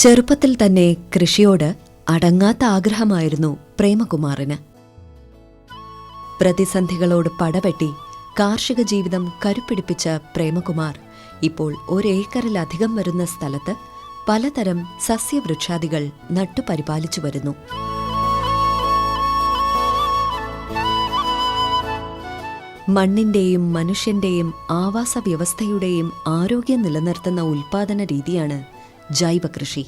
ചെറുപ്പത്തിൽ തന്നെ കൃഷിയോട് അടങ്ങാത്ത ആഗ്രഹമായിരുന്നു പ്രേമകുമാറിന്. പ്രതിസന്ധികളോട് പടപെട്ടി കാർഷിക ജീവിതം കരുപ്പിടിപ്പിച്ച പ്രേമകുമാർ ഇപ്പോൾ ഒരേക്കറിലധികം വരുന്ന സ്ഥലത്ത് പലതരം സസ്യവൃക്ഷാദികൾ നട്ടുപരിപാലിച്ചു വരുന്നു. മണ്ണിന്റെയും മനുഷ്യന്റെയും ആവാസ വ്യവസ്ഥയുടെയും ആരോഗ്യം നിലനിർത്തുന്ന ഉൽപാദന രീതിയാണ് ജൈവകൃഷി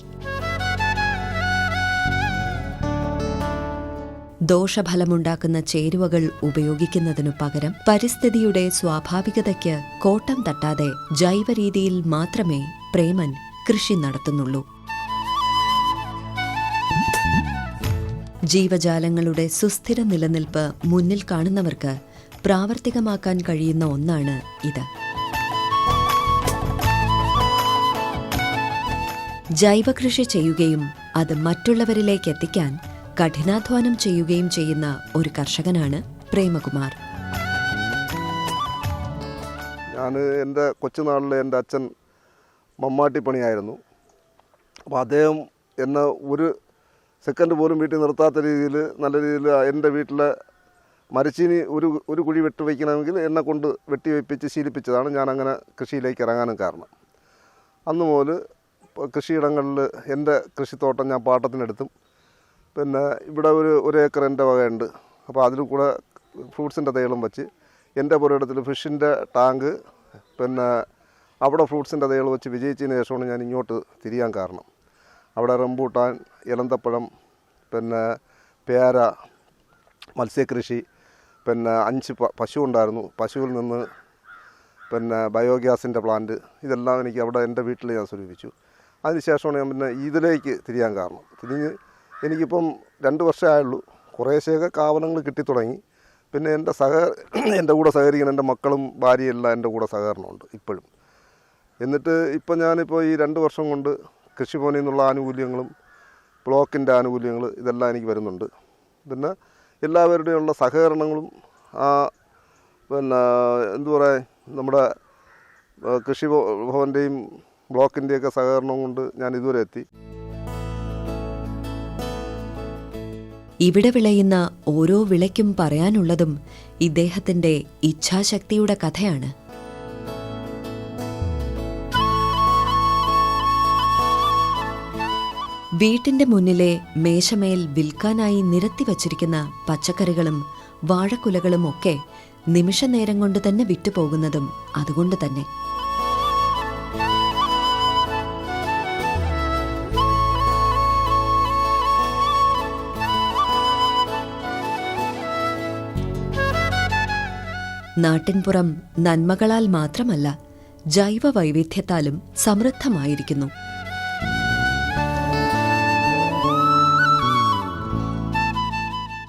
ദോഷഫലമുണ്ടാക്കുന്ന ചേരുവകൾ ഉപയോഗിക്കുന്നതിനു പകരം പരിസ്ഥിതിയുടെ സ്വാഭാവികതയ്ക്ക് കോട്ടം തട്ടാതെ ജൈവരീതിയിൽ മാത്രമേ പ്രേമൻ കൃഷി നടത്തുന്നുള്ളൂ. ജീവജാലങ്ങളുടെ സുസ്ഥിര നിലനിൽപ്പ് മുന്നിൽ കാണുന്നവർക്ക് പ്രാവർത്തികമാക്കാൻ കഴിയുന്ന ഒന്നാണ് ഇത്. ജൈവകൃഷി ചെയ്യുകയും അത് മറ്റുള്ളവരിലേക്ക് എത്തിക്കാൻ കഠിനാധ്വാനം ചെയ്യുകയും ചെയ്യുന്ന ഒരു കർഷകനാണ് പ്രേമകുമാർ. ഞാൻ എന്റെ കൊച്ചുനാളിൽ എന്റെ അച്ഛൻ മമ്മാട്ടി പണിയായിരുന്നു. അപ്പോൾ അദ്ദേഹം എന്നെ ഒരു സെക്കൻഡ് പോലും വീട്ടിൽ നിർത്താത്ത രീതിയിൽ നല്ല രീതിയിൽ എന്റെ വീട്ടിലെ മരച്ചീനി ഒരു ഒരു കുഴി വെട്ടി വയ്ക്കണമെങ്കിൽ എന്നെ കൊണ്ട് വെട്ടി വെപ്പിച്ച് ശീലിപ്പിച്ചതാണ് ഞാൻ അങ്ങനെ കൃഷിയിലേക്ക് ഇറങ്ങാനും കാരണം. അന്ന് മുതൽ ഇപ്പോൾ കൃഷിയിടങ്ങളിൽ എന്റെ കൃഷിത്തോട്ടം ഞാൻ പാട്ടത്തിനെടുത്തും. പിന്നെ ഇവിടെ ഒരു ഒരു ഏക്കർ എന്റെ വകയുണ്ട്. അപ്പോൾ അതിൽ കൂടെ ഫ്രൂട്ട്സിന്റെ തൈകളും വെച്ച് എന്റെ പുരയിടത്തിൽ ഫിഷിന്റെ ടാങ്ക് പിന്നെ അവിടെ ഫ്രൂട്ട്സിന്റെ തൈകൾ വെച്ച് വിജയിച്ചതിന് ശേഷമാണ് ഞാൻ ഇങ്ങോട്ട് തിരിയാൻ കാരണം. അവിടെ റംബൂട്ടാൻ ഇലന്തപ്പഴം പിന്നെ പേര മത്സ്യകൃഷി പിന്നെ അഞ്ച് പശു ഉണ്ടായിരുന്നു. പശുവിൽ നിന്ന് പിന്നെ ബയോഗ്യാസിന്റെ പ്ലാന്റ് ഇതെല്ലാം എനിക്ക് അവിടെ എന്റെ വീട്ടിൽ ഞാൻ സ്വരൂപിച്ചു. അതിനുശേഷമാണ് ഞാൻ പിന്നെ ഇതിലേക്ക് തിരിയാൻ കാരണം. തിരിഞ്ഞ് എനിക്കിപ്പം രണ്ട് വർഷമേ ആയുള്ളൂ. കുറേശ്ശെയൊക്കെ കാവനങ്ങൾ കിട്ടിത്തുടങ്ങി. പിന്നെ എന്റെ സഹ എന്റെ കൂടെ സഹകരിക്കുന്ന എന്റെ മക്കളും ഭാര്യയും എല്ലാം എന്റെ കൂടെ സഹകരണമുണ്ട് ഇപ്പോഴും. എന്നിട്ട് ഇപ്പം ഞാനിപ്പോൾ ഈ രണ്ട് വർഷം കൊണ്ട് കൃഷിഭവനിൽ നിന്നുള്ള ആനുകൂല്യങ്ങളും ബ്ലോക്കിന്റെ ആനുകൂല്യങ്ങൾ ഇതെല്ലാം എനിക്ക് വരുന്നുണ്ട്. പിന്നെ എല്ലാവരുടെയുള്ള സഹകരണങ്ങളും പിന്നെ എന്തു പറയുക നമ്മുടെ കൃഷി ഭവ- ഭവന്റെയും ബ്ലോക്കിന്റെയൊക്കെ സഹകരണം കൊണ്ട് ഞാൻ ഇതുവരെ എത്തി. ഇവിടെ വിളയുന്ന ഓരോ വിളയ്ക്കും പറയാനുള്ളതും ഇദ്ദേഹത്തിന്റെ ഇച്ഛാശക്തിയുടെ കഥയാണ്. വീട്ടിന്റെ മുന്നിലെ മേശമേൽ വിൽക്കാനായി നിരത്തി വച്ചിരിക്കുന്ന പച്ചക്കറികളും വാഴക്കുലകളും ഒക്കെ നിമിഷനേരം കൊണ്ട് തന്നെ വിറ്റുപോകുന്നതും അതുകൊണ്ട് തന്നെ. നാട്ടിൻപുറം നന്മകളാൽ മാത്രമല്ല ജൈവ വൈവിധ്യത്താലും സമൃദ്ധമായിരിക്കുന്നു.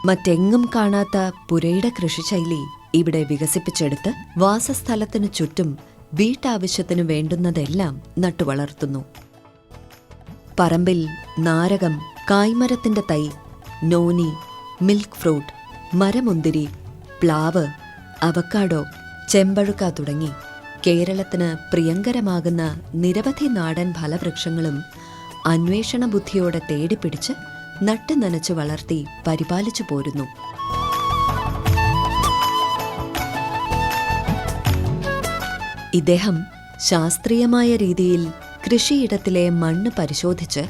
മറ്റെങ്ങും കാണാത്ത പുരയുടെ കൃഷിശൈലി ഇവിടെ വികസിപ്പിച്ചെടുത്ത് വാസസ്ഥലത്തിനു ചുറ്റും വീട്ടാവശ്യത്തിനു വേണ്ടുന്നതെല്ലാം നട്ടുവളർത്തുന്നു. പറമ്പിൽ നാരകം കായ്മരത്തിന്റെ തൈ നോനി മിൽക്ക് ഫ്രൂട്ട് മരമുന്തിരി പ്ലാവ് അവക്കാഡോ ചെമ്പഴുക്ക തുടങ്ങി കേരളത്തിന് പ്രിയങ്കരമാകുന്ന നിരവധി നാടൻ ഫലവൃക്ഷങ്ങളും അന്വേഷണ ബുദ്ധിയോടെ തേടിപ്പിടിച്ച് നട്ട് നനച്ചു വളർത്തി പരിപാലിച്ചു പോരുന്നു. ഇദ്ദേഹം ശാസ്ത്രീയമായ രീതിയിൽ കൃഷിയിടത്തിലെ മണ്ണ് പരിശോധിച്ച്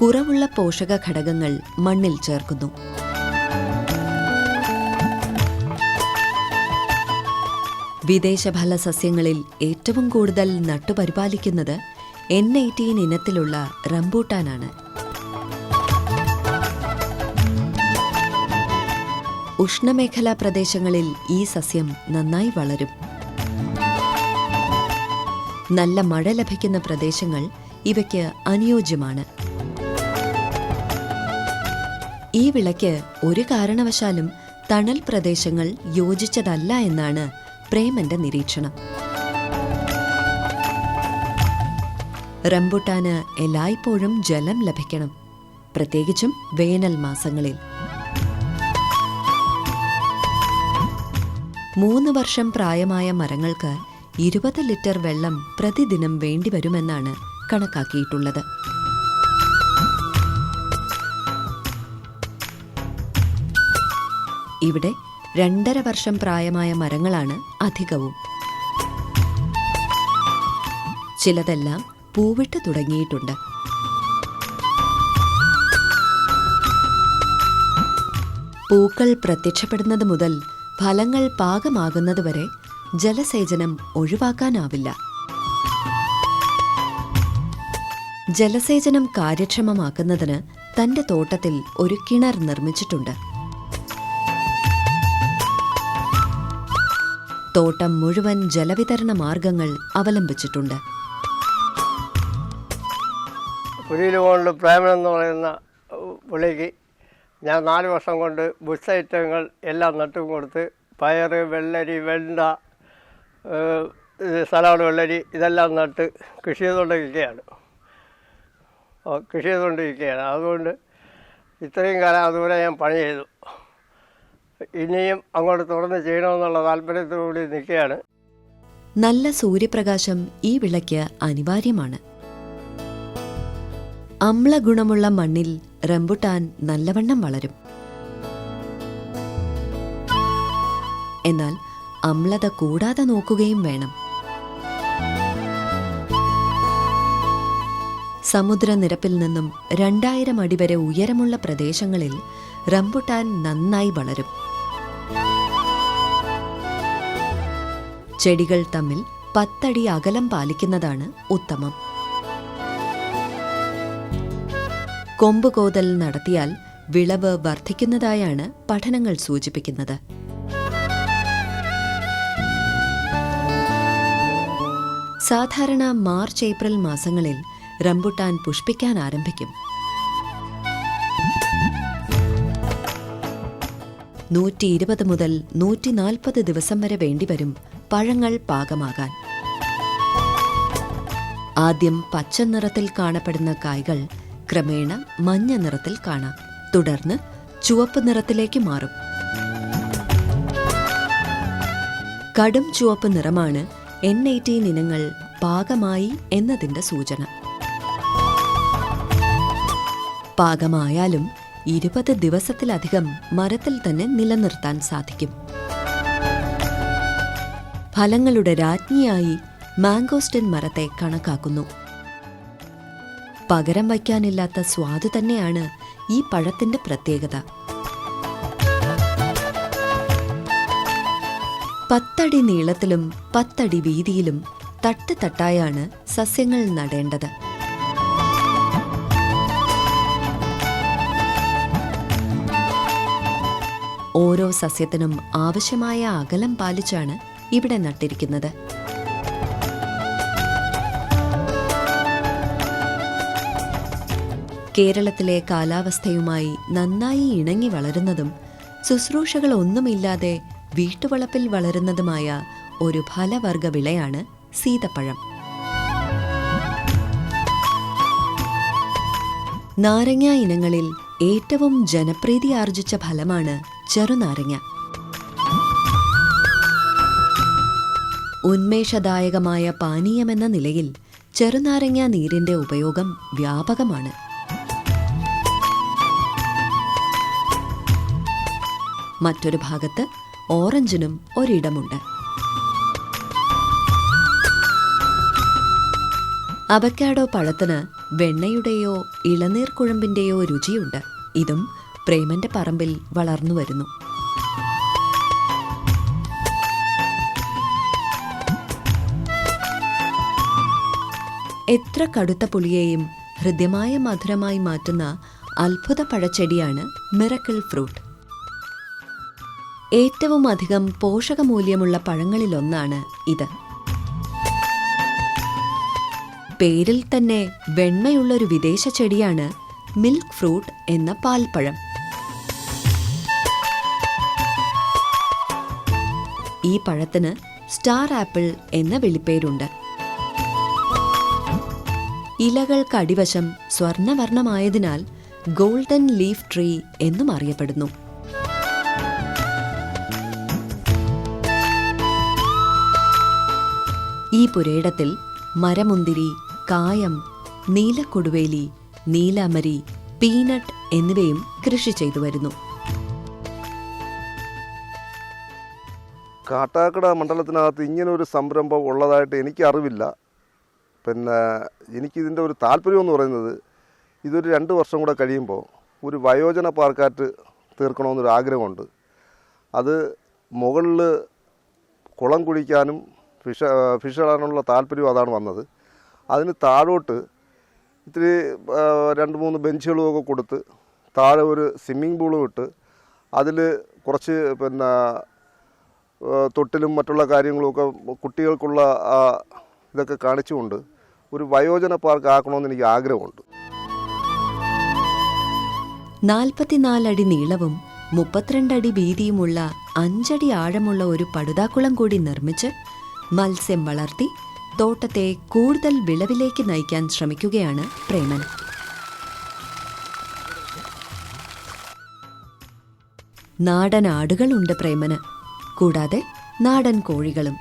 കുറവുള്ള പോഷക ഘടകങ്ങൾ മണ്ണിൽ ചേർക്കുന്നു. വിദേശ ഫലസസ്യങ്ങളിൽ ഏറ്റവും കൂടുതൽ നട്ടുപരിപാലിക്കുന്നത് എൻ എയ്റ്റീൻ ഇനത്തിലുള്ള റംബൂട്ടാനാണ്. ഉഷ്ണമേഖലാ പ്രദേശങ്ങളിൽ ഈ സസ്യം നന്നായി വളരും. നല്ല മഴ ലഭിക്കുന്ന പ്രദേശങ്ങൾ ഇവയ്ക്ക് അനുയോജ്യമാണ്. ഈ വിളയ്ക്ക് ഒരു കാരണവശാലും തണൽ പ്രദേശങ്ങൾ യോജിച്ചതല്ല എന്നാണ് പ്രേമന്റെ നിരീക്ഷണം. റംബുട്ടാന് എല്ലായ്പ്പോഴും ജലം ലഭിക്കണം പ്രത്യേകിച്ചും വേനൽ മാസങ്ങളിൽ. മൂന്ന് വർഷം പ്രായമായ മരങ്ങൾക്ക് ഇരുപത് ലിറ്റർ വെള്ളം പ്രതിദിനം വേണ്ടിവരുമെന്നാണ് കണക്കാക്കിയിട്ടുള്ളത്. ഇവിടെ രണ്ടര വർഷം പ്രായമായ മരങ്ങളാണ് അധികവും. ചിലതെല്ലാം പൂവിട്ട് തുടങ്ങിയിട്ടുണ്ട്. പൂക്കൾ പ്രത്യക്ഷപ്പെടുന്നത് മുതൽ ഫലങ്ങൾ പാകമാകുന്നതുവരെ ജലസേചനം ഒഴിവാക്കാനാവില്ല. ജലസേചനം കാര്യക്ഷമമാക്കുന്നതിന് തന്റെ തോട്ടത്തിൽ ഒരു കിണർ നിർമ്മിച്ചിട്ടുണ്ട്. തോട്ടം മുഴുവൻ ജലവിതരണ മാർഗങ്ങൾ അവലംബിച്ചിട്ടുണ്ട്. പ്രേമൻ എന്ന് പറയുന്ന പുള്ളിക്ക് ഞാൻ നാല് വർഷം കൊണ്ട് ബുഷ് ഐറ്റങ്ങൾ എല്ലാം നട്ടും കൊടുത്ത് പയറ് വെള്ളരി വെണ്ട സലാഡ് വെള്ളരി. ഇതെല്ലാം നട്ട് കൃഷി ചെയ്തുകൊണ്ടിരിക്കുകയാണ്. കൃഷി ചെയ്തുകൊണ്ടിരിക്കുകയാണ്. അതുകൊണ്ട് ഇത്രയും കാലം അതുവരെ ഞാൻ പണി ചെയ്തു. ഇനിയും അങ്ങോട്ട് തുടർന്ന് ചെയ്യണമെന്നുള്ള താല്പര്യത്തോടുകൂടി നിൽക്കുകയാണ്. നല്ല സൂര്യപ്രകാശം ഈ വിളയ്ക്ക് അനിവാര്യമാണ്. അമ്ലഗുണമുള്ള മണ്ണിൽ റംബുട്ടാൻ നല്ലവണ്ണം വളരും. എന്നാൽ അമ്ലത കൂടാതെ നോക്കുകയും വേണം. സമുദ്രനിരപ്പിൽ നിന്നും രണ്ടായിരം അടി വരെ ഉയരമുള്ള പ്രദേശങ്ങളിൽ റംബുട്ടാൻ നന്നായി വളരും. ചെടികൾ തമ്മിൽ പത്തടി അകലം പാലിക്കുന്നതാണ് ഉത്തമം. കൊമ്പുകോതൽ നടത്തിയാൽ വിളവ് വർദ്ധിക്കുന്നതായാണ് പഠനങ്ങൾ സൂചിപ്പിക്കുന്നത്. സാധാരണ മാർച്ച് ഏപ്രിൽ മാസങ്ങളിൽ റംബുട്ടാൻ പുഷ്പിക്കാൻ ആരംഭിക്കും. നൂറ്റി ഇരുപത് മുതൽ നൂറ്റി നാൽപ്പത് ദിവസം വരെ വേണ്ടിവരും പഴങ്ങൾ പാകമാകാൻ. ആദ്യം പച്ച നിറത്തിൽ കാണപ്പെടുന്ന കായ്കൾ ക്രമേണ മഞ്ഞ നിറത്തിൽ കാണാം. തുടർന്ന് ചുവപ്പ് നിറത്തിലേക്ക് മാറും. കടും ചുവപ്പ് നിറമാണ് എൻ എയ്റ്റീൻ ഇനങ്ങൾ പാകമായി എന്നതിന്റെ സൂചന. പാകമായാലും ഇരുപത് ദിവസത്തിലധികം മരത്തിൽ തന്നെ നിലനിർത്താൻ സാധിക്കും. ഫലങ്ങളുടെ രാജ്ഞിയായി മാംഗോസ്റ്റിൻ മരത്തെ കണക്കാക്കുന്നു. പകരം വയ്ക്കാനില്ലാത്ത സ്വാദ് തന്നെയാണ് ഈ പഴത്തിന്റെ പ്രത്യേകത. പത്തടി നീളത്തിലും പത്തടി വീതിയിലും തട്ട് തട്ടായാണ് സസ്യങ്ങൾ നടേണ്ടത്. ഓരോ സസ്യത്തിനും ആവശ്യമായ അകലം പാലിച്ചാണ് ഇവിടെ നട്ടിരിക്കുന്നത്. കേരളത്തിലെ കാലാവസ്ഥയുമായി നന്നായി ഇണങ്ങി വളരുന്നതും ശുശ്രൂഷകൾ ഒന്നുമില്ലാതെ വീട്ടുവളപ്പിൽ വളരുന്നതുമായ ഒരു ഫലവർഗ വിളയാണ് സീതപ്പഴം. നാരങ്ങ ഇനങ്ങളിൽ ഏറ്റവും ജനപ്രീതി ആർജിച്ച ഫലമാണ് ചെറുനാരങ്ങ. ഉന്മേഷദായകമായ പാനീയമെന്ന നിലയിൽ ചെറുനാരങ്ങ നീരിന്റെ ഉപയോഗം വ്യാപകമാണ്. മറ്റൊരു ഭാഗത്ത് ഓറഞ്ചിനും ഒരിടമുണ്ട്. അവക്കാഡോ പഴത്തിന് വെണ്ണയുടെയോ ഇളനീർ കുഴമ്പിന്റെയോ രുചിയുണ്ട്. ഇതും പ്രേമന്റെ പറമ്പിൽ വളർന്നു വരുന്നു. എത്ര കടുത്ത പുളിയെയും ഹൃദ്യമായ മധുരമായി മാറ്റുന്ന അത്ഭുത പഴച്ചെടിയാണ് മിറക്കിൾ ഫ്രൂട്ട്. ഏറ്റവും അധികം പോഷകമൂല്യമുള്ള പഴങ്ങളിലൊന്നാണ് ഇത്. പേരിൽ തന്നെ വെണ്മയുള്ളൊരു വിദേശ ചെടിയാണ് മിൽക്ക് ഫ്രൂട്ട് എന്ന പാൽപ്പഴം. ഈ പഴത്തിന് സ്റ്റാർ ആപ്പിൾ എന്ന വിളിപ്പേരുണ്ട്. ഇലകൾക്ക് അടിവശം സ്വർണവർണമായതിനാൽ ഗോൾഡൻ ലീഫ് ട്രീ എന്നും അറിയപ്പെടുന്നു. പുരയിടത്തിൽ മരമുന്തിരി കായം നീലക്കൊടുവേലി നീലാമരി പീനട്ട് എന്നിവയും കൃഷി ചെയ്തു വരുന്നു. കാട്ടാക്കട മണ്ഡലത്തിനകത്ത് ഒരു സംരംഭം ഉള്ളതായിട്ട് എനിക്ക് അറിവില്ല പിന്നെ എനിക്കിതിന്റെ ഒരു താല്പര്യം എന്ന് പറയുന്നത് ഇതൊരു രണ്ട് വർഷം കൂടെ കഴിയുമ്പോൾ ഒരു വയോജന പാർക്കാറ്റ് തീർക്കണമെന്നൊരു ആഗ്രഹമുണ്ട്. അത് മുകളിൽ കുളം കുഴിക്കാനും ഫിഷ ഫിഷ് ഇടാനുള്ള താല്പര്യം അതാണ് വന്നത്. അതിന് താഴോട്ട് ഇത്തിരി രണ്ട് മൂന്ന് ബെഞ്ചുകളും ഒക്കെ കൊടുത്ത് താഴെ ഒരു സ്വിമ്മിംഗ് പൂളും ഇട്ട് അതിൽ കുറച്ച് പിന്നെ തൊട്ടിലും മറ്റുള്ള കാര്യങ്ങളുമൊക്കെ കുട്ടികൾക്കുള്ള ഇതൊക്കെ കാണിച്ചുകൊണ്ട് ഒരു വയോജന പാർക്ക് ആക്കണമെന്ന് എനിക്ക് ആഗ്രഹമുണ്ട്. നാൽപ്പത്തിനാലടി നീളവും മുപ്പത്തിരണ്ടടി വീതിയുമുള്ള അഞ്ചടി ആഴമുള്ള ഒരു പടുതാക്കുളം കൂടി നിർമ്മിച്ച് മത്സ്യം വളർത്തി തോട്ടത്തെ കൂടുതൽ വിളവിലേക്ക് നയിക്കാൻ ശ്രമിക്കുകയാണ് പ്രേമൻ. നാടൻ ആടുകളുണ്ട് പ്രേമന് കൂടാതെ നാടൻ കോഴികളും.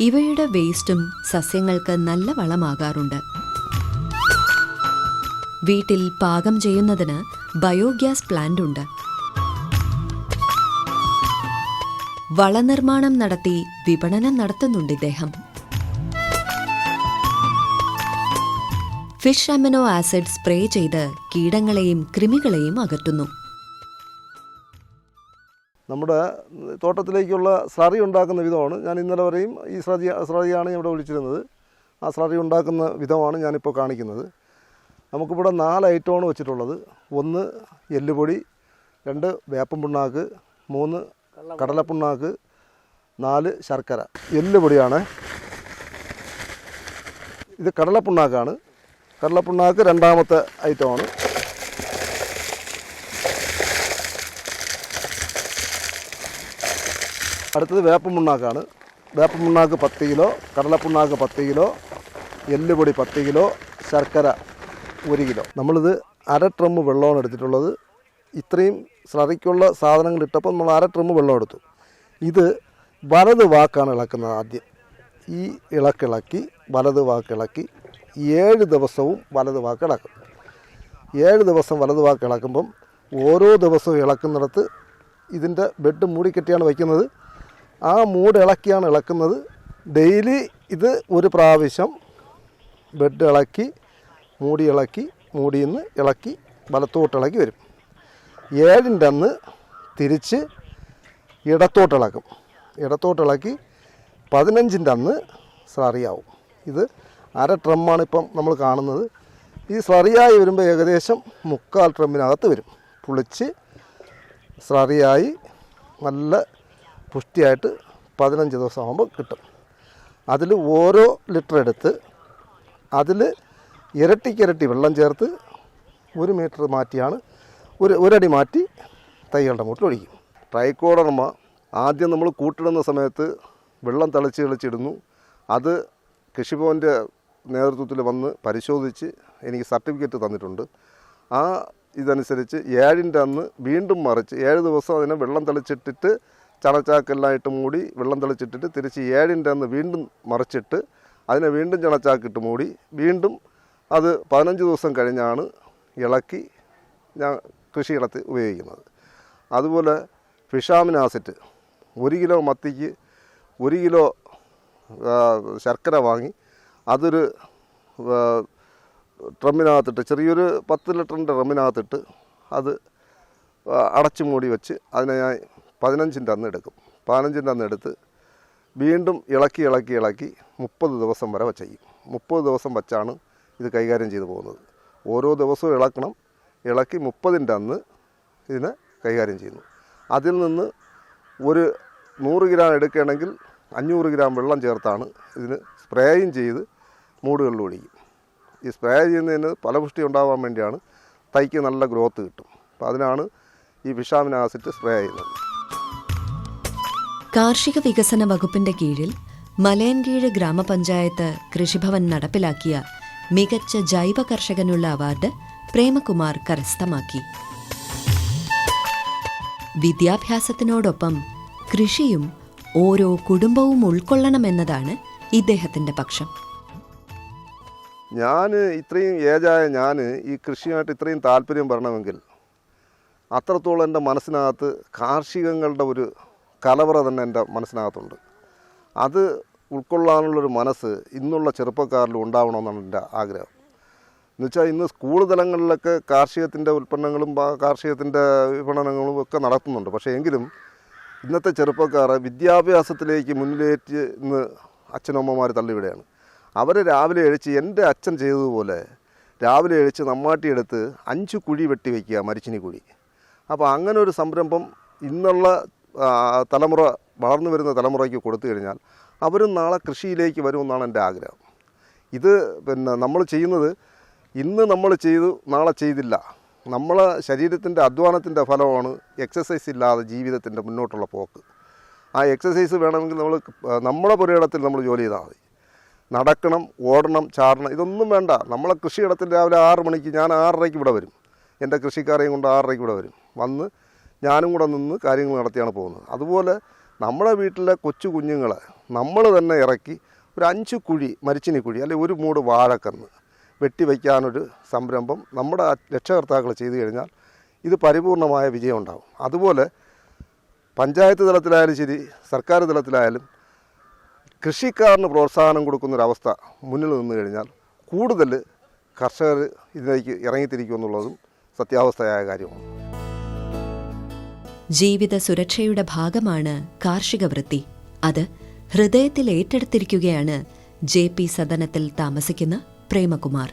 ഇവയുടെ വേസ്റ്റും സസ്യങ്ങൾക്ക് നല്ല വളമാകാറുണ്ട്. വീട്ടിൽ പാകം ചെയ്യുന്നതിന് ബയോഗ്യാസ് പ്ലാന്റ് ഉണ്ട്. വളനിർമ്മാണം നടത്തി വിപണനം നടത്തുന്നുണ്ട് ഇദ്ദേഹം. ഫിഷ് അമിനോ ആസിഡ് സ്പ്രേ ചെയ്ത് കീടങ്ങളെയും കൃമികളെയും അകറ്റുന്നു. നമ്മുടെ തോട്ടത്തിലേക്കുള്ള സ്ലറി ഉണ്ടാക്കുന്ന വിധമാണ് ഞാൻ ഇന്നലെ വരെയും ഈ സ്ലറി സ്ലറിയാണ് ഇവിടെ വിളിച്ചിരുന്നത് ആ സ്ലറി ഉണ്ടാക്കുന്ന വിധമാണ് ഞാനിപ്പോൾ കാണിക്കുന്നത്. നമുക്കിവിടെ നാല് ഐറ്റമാണ് വെച്ചിട്ടുള്ളത്. ഒന്ന് എല്ലുപൊടി രണ്ട് വേപ്പൻ പുണ്ണാക്ക് മൂന്ന് കടലപ്പിണ്ണാക്ക് നാല് ശർക്കര. എല്ലുപൊടിയാണ്. ഇത് കടലപ്പിണ്ണാക്കാണ്. കടലപ്പിണ്ണാക്ക് രണ്ടാമത്തെ ഐറ്റമാണ്. അടുത്തത് വേപ്പമുണ്ണാക്കാണ് വേപ്പമുണ്ണാക്ക് പത്ത് കിലോ കടലപ്പുണ്ണാക്ക് പത്ത് കിലോ എല്ലുപൊടി പത്ത് കിലോ ശർക്കര ഒരു കിലോ. നമ്മളിത് അര ട്രമ്മ് വെള്ളമാണ് എടുത്തിട്ടുള്ളത്. ഇത്രയും സ്ലറിക്കുള്ള സാധനങ്ങൾ ഇട്ടപ്പോൾ നമ്മൾ അര ട്രമ്മ് വെള്ളം എടുത്തു. ഇത് വലത് വാക്കാണ് ഇളക്കുന്നത് ആദ്യം. ഈ ഇളക്കിളക്കി വലത് വാക്കിളക്കി ഏഴ് ദിവസവും വലത് വാക്ക് ഇളക്കും. ഏഴ് ദിവസം വലത് വാക്ക് ഇളക്കുമ്പം ഓരോ ദിവസവും ഇളക്കുന്നിടത്ത് ഇതിന്റെ ബെഡ് മൂടിക്കെട്ടിയാണ് വയ്ക്കുന്നത്. ആ മൂട് ഇളക്കിയാണ് ഇളക്കുന്നത്. ഡെയിലി ഇത് ഒരു പ്രാവശ്യം ബെഡ് ഇളക്കി മൂടി ഇളക്കി മൂടിയിൽ നിന്ന് ഇളക്കി വലത്തോട്ട് ഇളക്കി വരും. ഏഴിന്റെ അന്ന് തിരിച്ച് ഇടത്തോട്ട് ഇളക്കും. ഇടത്തോട്ട് ഇളക്കി പതിനഞ്ചിന്റെ അന്ന് സ്ലറിയാവും. ഇത് അര ട്രമ്മാണ് ഇപ്പം നമ്മൾ കാണുന്നത്. ഈ സ്ലറിയായി വരുമ്പോൾ ഏകദേശം മുക്കാൽ ട്രമ്മിനകത്ത് വരും. പുളിച്ച് സ്ലറിയായി നല്ല പുഷ്ടിയായിട്ട് പതിനഞ്ച് ദിവസം ആകുമ്പോൾ കിട്ടും. അതിൽ ഓരോ ലിറ്റർ എടുത്ത് അതിൽ ഇരട്ടിക്കിരട്ടി വെള്ളം ചേർത്ത് ഒരു മീറ്റർ മാറ്റിയാണ് ഒരു ഒരടി മാറ്റി തൈകളുടെ മൂട്ടിൽ ഒഴിക്കും. ട്രൈക്കോഡർമ ആദ്യം നമ്മൾ കൂട്ടിടുന്ന സമയത്ത് വെള്ളം തളിച്ച് തെളിച്ചിടുന്നു. അത് കൃഷിഭവന്റെ നേതൃത്വത്തിൽ വന്ന് പരിശോധിച്ച് എനിക്ക് സർട്ടിഫിക്കറ്റ് തന്നിട്ടുണ്ട്. ആ ഇതനുസരിച്ച് ഏഴിന്റെ അന്ന് വീണ്ടും മറിച്ച് ഏഴ് ദിവസം അതിനെ വെള്ളം തളിച്ചിട്ടിട്ട് ചണച്ചാക്കെല്ലാം ഇട്ട് മൂടി വെള്ളം തളിച്ചിട്ടിട്ട് തിരിച്ച് ഏഴിന്റെ അന്ന് വീണ്ടും മറിച്ചിട്ട് അതിനെ വീണ്ടും ചണച്ചാക്കിട്ട് മൂടി വീണ്ടും അത് പതിനഞ്ച് ദിവസം കഴിഞ്ഞാണ് ഇളക്കി ഞാൻ കൃഷിയിടത്ത് ഉപയോഗിക്കുന്നത്. അതുപോലെ ഫിഷാമിൻ ആസിറ്റ് ഒരു കിലോ മത്തിക്ക് ഒരു കിലോ ശർക്കര വാങ്ങി അതൊരു ട്രമ്മിനകത്തിട്ട് ചെറിയൊരു പത്ത് ലിറ്ററിന്റെ ഡ്രമ്മിനകത്തിട്ട് അത് അടച്ചു മൂടി വെച്ച് അതിനെ ഞാൻ പതിനഞ്ചിന്റെ അന്ന് എടുക്കും. പതിനഞ്ചിന്റെ അന്ന് എടുത്ത് വീണ്ടും ഇളക്കി ഇളക്കി ഇളക്കി മുപ്പത് ദിവസം വരെ ചെയ്യും. മുപ്പത് ദിവസം വച്ചാണ് ഇത് കൈകാര്യം ചെയ്തു പോകുന്നത്. ഓരോ ദിവസവും ഇളക്കണം. ഇളക്കി മുപ്പതിന്റെ അന്ന് ഇതിനെ കൈകാര്യം ചെയ്യുന്നു. അതിൽ നിന്ന് ഒരു നൂറ് ഗ്രാം എടുക്കുകയാണെങ്കിൽ അഞ്ഞൂറ് ഗ്രാം വെള്ളം ചേർത്താണ് ഇതിന് സ്പ്രേയും ചെയ്ത് മൂടുകളിൽ ഒഴിക്കും. ഈ സ്പ്രേ ചെയ്യുന്നതിന് ഫലപുഷ്ടി ഉണ്ടാവാൻ വേണ്ടിയാണ് തൈക്ക് നല്ല ഗ്രോത്ത് കിട്ടും. അപ്പം അതിനാണ് ഈ വിഷാമിൻ ആസിഡ് സ്പ്രേ ചെയ്യുന്നത്. കാർഷിക വികസന വകുപ്പിന്റെ കീഴിൽ മലയൻകീഴ് ഗ്രാമപഞ്ചായത്ത് കൃഷിഭവൻ നടപ്പിലാക്കിയ മികച്ച ജൈവ കർഷകനുള്ള അവാർഡ് പ്രേമകുമാർ കരസ്ഥമാക്കി. വിദ്യാഭ്യാസത്തിനോടൊപ്പം കൃഷിയും ഓരോ കുടുംബവും ഉൾക്കൊള്ളണമെന്നതാണ് ഇദ്ദേഹത്തിന്റെ പക്ഷം. ഞാൻ ഇത്രയും ഏജായ ഞാൻ ഈ കൃഷിയുമായിട്ട് ഇത്രയും താല്പര്യം വരണമെങ്കിൽ അത്രത്തോളം എന്റെ മനസ്സിനകത്ത് കാർഷികങ്ങളുടെ ഒരു കലവറ തന്നെ എന്റെ മനസ്സിനകത്തുണ്ട്. അത് ഉൾക്കൊള്ളാനുള്ളൊരു മനസ്സ് ഇന്നുള്ള ചെറുപ്പക്കാരിൽ ഉണ്ടാവണമെന്നാണ് എന്റെ ആഗ്രഹം. എന്നുവെച്ചാൽ ഇന്ന് സ്കൂൾ തലങ്ങളിലൊക്കെ കാർഷികത്തിന്റെ ഉൽപ്പന്നങ്ങളും കാർഷികത്തിന്റെ വിപണനങ്ങളും ഒക്കെ നടത്തുന്നുണ്ട്. പക്ഷേ എങ്കിലും ഇന്നത്തെ ചെറുപ്പക്കാർ വിദ്യാഭ്യാസത്തിലേക്ക് മുന്നിലേറ്റ് ഇന്ന് അച്ഛനമ്മമാർ തള്ളിവിടുകയാണ്. അവർ രാവിലെ എഴിച്ച് എന്റെ അച്ഛൻ ചെയ്തതുപോലെ രാവിലെ എഴിച്ച് നമ്മാട്ടിയെടുത്ത് അഞ്ച് കുഴി വെട്ടി വയ്ക്കുക മരിച്ചിനി കുഴി. അപ്പോൾ അങ്ങനെ ഒരു സംരംഭം ഇന്നുള്ള തലമുറ വളർന്നു വരുന്ന തലമുറയ്ക്ക് കൊടുത്തു കഴിഞ്ഞാൽ അവരും നാളെ കൃഷിയിലേക്ക് വരുമെന്നാണ് എന്റെ ആഗ്രഹം. ഇത് പിന്നെ നമ്മൾ ചെയ്യുന്നത് ഇന്ന് നമ്മൾ ചെയ്തു നാളെ ചെയ്തില്ല. നമ്മൾ ശരീരത്തിന്റെ അധ്വാനത്തിന്റെ ഫലമാണ് എക്സസൈസ് ഇല്ലാതെ ജീവിതത്തിന്റെ മുന്നോട്ടുള്ള പോക്ക്. ആ എക്സസൈസ് വേണമെങ്കിൽ നമ്മൾ നമ്മുടെ പുരയിടത്തിൽ നമ്മൾ ജോലി ചെയ്താൽ മതി. നടക്കണം ഓടണം ചാടണം ഇതൊന്നും വേണ്ട. നമ്മളെ കൃഷിയിടത്തിൽ രാവിലെ ആറ് മണിക്ക് ഞാൻ ആറരയ്ക്ക് ഇവിടെ വരും. എന്റെ കൃഷിക്കാരെയും കൊണ്ട് ആറരയ്ക്ക് ഇവിടെ വരും. വന്ന് ഞാനും കൂടെ നിന്ന് കാര്യങ്ങൾ നടത്തിയാണ് പോകുന്നത്. അതുപോലെ നമ്മുടെ വീട്ടിലെ കൊച്ചു കുഞ്ഞുങ്ങളെ നമ്മൾ തന്നെ ഇറക്കി ഒരു അഞ്ച് കുഴി മരിച്ചിനി കുഴി അല്ലെങ്കിൽ ഒരു മൂട് വാഴക്കന്ന് വെട്ടി വയ്ക്കാനൊരു സംരംഭം നമ്മുടെ രക്ഷകർത്താക്കൾ ചെയ്തു കഴിഞ്ഞാൽ ഇത് പരിപൂർണമായ വിജയം ഉണ്ടാകും അതുപോലെ പഞ്ചായത്ത് തലത്തിലായാലും ശരി സർക്കാർ തലത്തിലായാലും കൃഷിക്കാരന് പ്രോത്സാഹനം കൊടുക്കുന്നൊരവസ്ഥ മുന്നിൽ നിന്ന് കഴിഞ്ഞാൽ കൂടുതൽ കർഷകർ ഇതിലേക്ക് ഇറങ്ങിത്തിരിക്കുമെന്നുള്ളതും സത്യാവസ്ഥയായ കാര്യമാണ്. ജീവിത സുരക്ഷയുടെ ഭാഗമാണ് കാർഷിക വൃത്തി അത് ഹൃദയത്തിൽ ഏറ്റെടുത്തിരിക്കുകയാണ് ജെ പി സദനത്തിൽ താമസിക്കുന്ന പ്രേമകുമാർ.